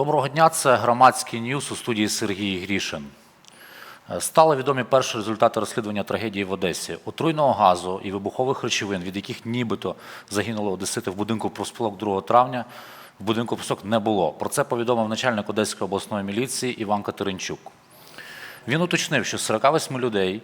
Доброго дня, це громадський ньюс у студії Сергій Грішин. Е, Стали відомі перші результати розслідування трагедії в Одесі. Отруйного газу і вибухових речовин, від яких нібито загинули одесити в будинку профспілок 2 травня, в будинку профспілок не було. Про це повідомив начальник Одеської обласної міліції Іван Катеринчук. Він уточнив, що з 48 людей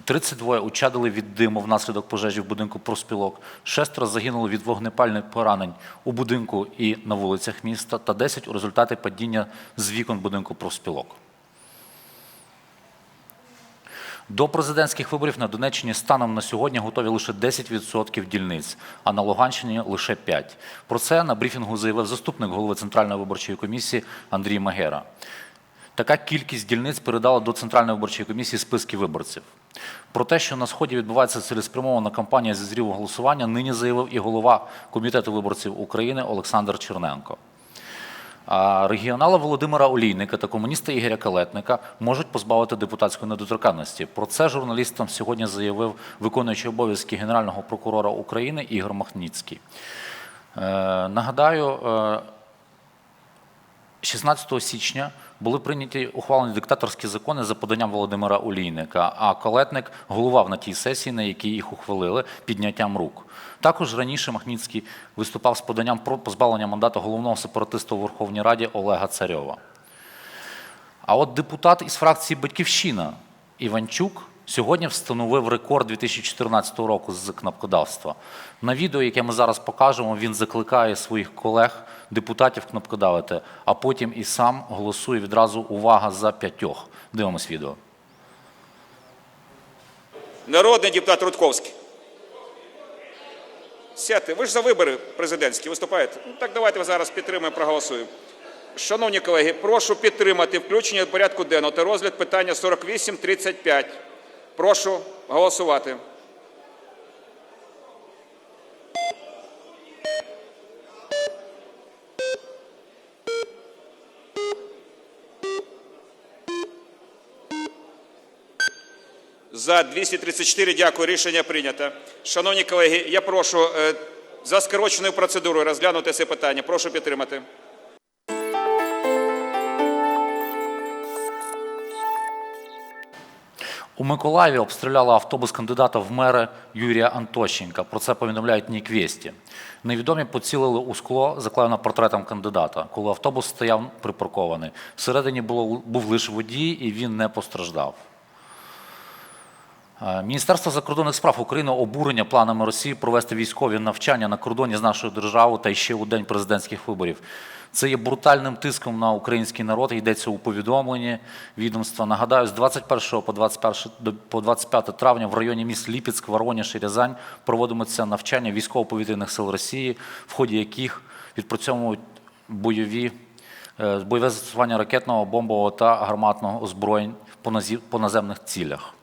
32 учадили від диму внаслідок пожежі в будинку профспілок, шестеро загинули від вогнепальних поранень у будинку і на вулицях міста, та 10 у результаті падіння з вікон будинку профспілок. До президентських виборів на Донеччині станом на сьогодні готові лише 10% дільниць, а на Луганщині лише 5%. Про це на брифінгу заявив заступник голови Центральної виборчої комісії Андрій Магера. Така кількість дільниць передала до Центральної виборчої комісії списки виборців. Про те, що на сході відбувається цілеспрямована кампанія зі зріву голосування, нині заявив і голова Комітету виборців України Олександр Черненко. А регіонала Володимира Олійника та комуніста Ігоря Калетника можуть позбавити депутатської недоторканності. Про це журналістам сьогодні заявив виконуючий обов'язки Генерального прокурора України Ігор Махніцький. Е, нагадаю, е, 16 січня були прийняті ухвалені диктаторські закони за поданням Володимира Олійника, а Колетник головав на тій сесії, на якій їх ухвалили підняттям рук. Також раніше Махніцький виступав з поданням про позбавлення мандату головного сепаратиста у Верховній Раді Олега Царьова. А от депутат із фракції Батьківщина Іванчук сьогодні встановив рекорд 2014 року з кнопкодавства. На відео, яке ми зараз покажемо, він закликає своїх колег, депутатів кнопкодавити, а потім і сам голосує відразу увага за п'ятьох. Дивимось відео. Народний депутат Рудковський. Сядьте, ви ж за вибори президентські виступаєте. Ну, так давайте ми зараз підтримаємо, проголосуємо. Шановні колеги, прошу підтримати включення до порядку денного та розгляд питання 4835. Прошу голосувати. За 234, дякую. Рішення прийнято. Шановні колеги, я прошу е, за скороченою процедурою розглянути це питання. Прошу підтримати. У Миколаєві обстріляли автобус кандидата в мери Юрія Антощенка. Про це повідомляють Ніквєсті. Невідомі поцілили у скло, заклеєно портретом кандидата, коли автобус стояв припаркований. Всередині було, був лише водій, і він не постраждав. Е, Міністерство закордонних справ України обурення планами Росії провести військові навчання на кордоні з нашою державою та ще у день президентських виборів. Це є брутальним тиском на український народ. Йдеться у повідомленні відомства. Нагадаю, з 21 по 21 до- по 25 травня в районі міст Ліпецьк, Воронеж і Рязань проводимуться навчання військово-повітряних сил Росії, в ході яких відпрацьовують бойові е, бойове застосування ракетного, бомбового та гарматного озброєнь по наземних цілях.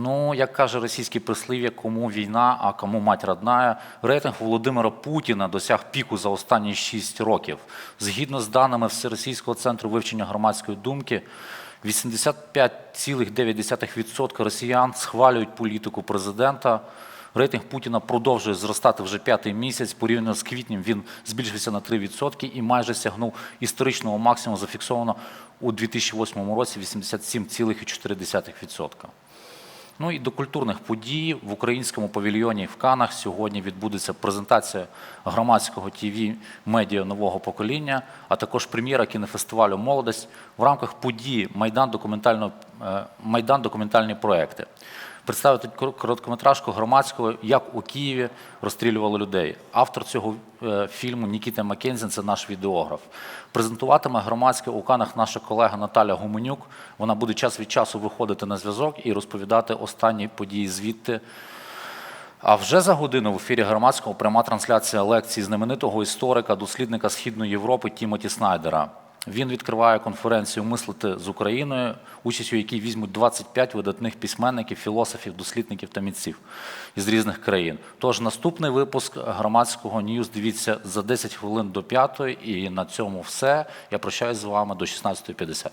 Ну, як каже російське прислів'я, кому війна, а кому мать родная, рейтинг Володимира Путіна досяг піку за останні 6 років. Згідно з даними Всеросійського центру вивчення громадської думки, 85,9% росіян схвалюють політику президента. Рейтинг Путіна продовжує зростати вже п'ятий місяць. Порівняно з квітнем він збільшився на 3% і майже сягнув історичного максимуму, зафіксовано у 2008 році 87,4%. Ну і до культурних подій в українському павільйоні в Канах сьогодні відбудеться презентація громадського тв медіа нового покоління, а також прем'єра кінофестивалю Молодость в рамках події Майдан документально е, Майдан документальні проекти. Представити короткометражку громадського, як у Києві розстрілювали людей. Автор цього е, фільму Нікіта Маккензін – це наш відеограф. Презентуватиме громадське у Канах наша колега Наталя Гуменюк. Вона буде час від часу виходити на зв'язок і розповідати останні події звідти. А вже за годину в ефірі громадського пряма трансляція лекції знаменитого історика, дослідника Східної Європи Тімоті Снайдера. Він відкриває конференцію Мислити з Україною, участь у якій візьмуть 25 видатних письменників, філософів, дослідників та мітців із різних країн. Тож наступний випуск громадського ньюз дивіться за 10 хвилин до 5 і на цьому все. Я прощаюсь з вами до 16.50.